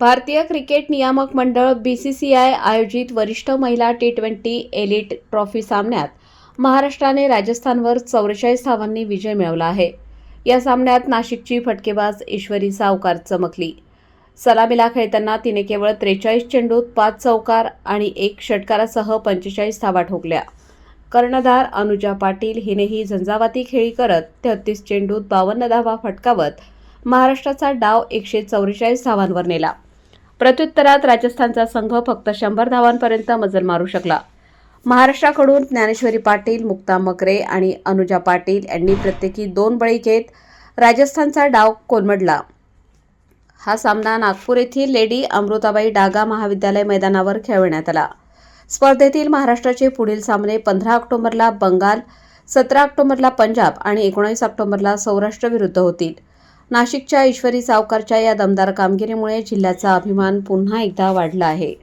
भारतीय क्रिकेट नियामक मंडळ बी सी सी आय आयोजित वरिष्ठ महिला टी ट्वेंटी एलिट ट्रॉफी सामन्यात महाराष्ट्राने राजस्थानवर चौवेचाळीस धावांनी विजय मिळवला आहे. या सामन्यात नाशिकची फटकेबाज ईश्वरी सावकार चमकली. सलामीला खेळताना तिने केवळ त्रेचाळीस चेंडूत पाच चौकार आणि एक षटकारासह पंचेचाळीस धावा ठोकल्या. कर्णधार अनुजा पाटील हिनेही झंझावाती खेळी करत तेहतीस चेंडूत बावन्न धावा फटकावत महाराष्ट्राचा डाव एकशे चौवेचाळीस धावांवर नेला. प्रत्युत्तरात राजस्थानचा संघ फक्त शंभर धावांपर्यंत मजल मारू शकला. महाराष्ट्राकडून ज्ञानेश्वरी पाटील मुक्ता मकरे आणि अनुजा पाटील यांनी प्रत्येकी दोन बळी घेत राजस्थानचा डाव कोलमडला. हा सामना नागपूर येथील लेडी अमृताबाई डागा महाविद्यालय मैदानावर खेळवण्यात आला. स्पर्धेतील महाराष्ट्राचे पुढील सामने पंधरा ऑक्टोबरला बंगाल सतरा ऑक्टोबरला पंजाब आणि एकोणीस ऑक्टोबरला सौराष्ट्र विरुद्ध होतील. नाशिकच्या ईश्वरी सावकारच्या या दमदार कामगिरीमुळे जिल्ह्याचा अभिमान पुन्हा एकदा वाढला आहे.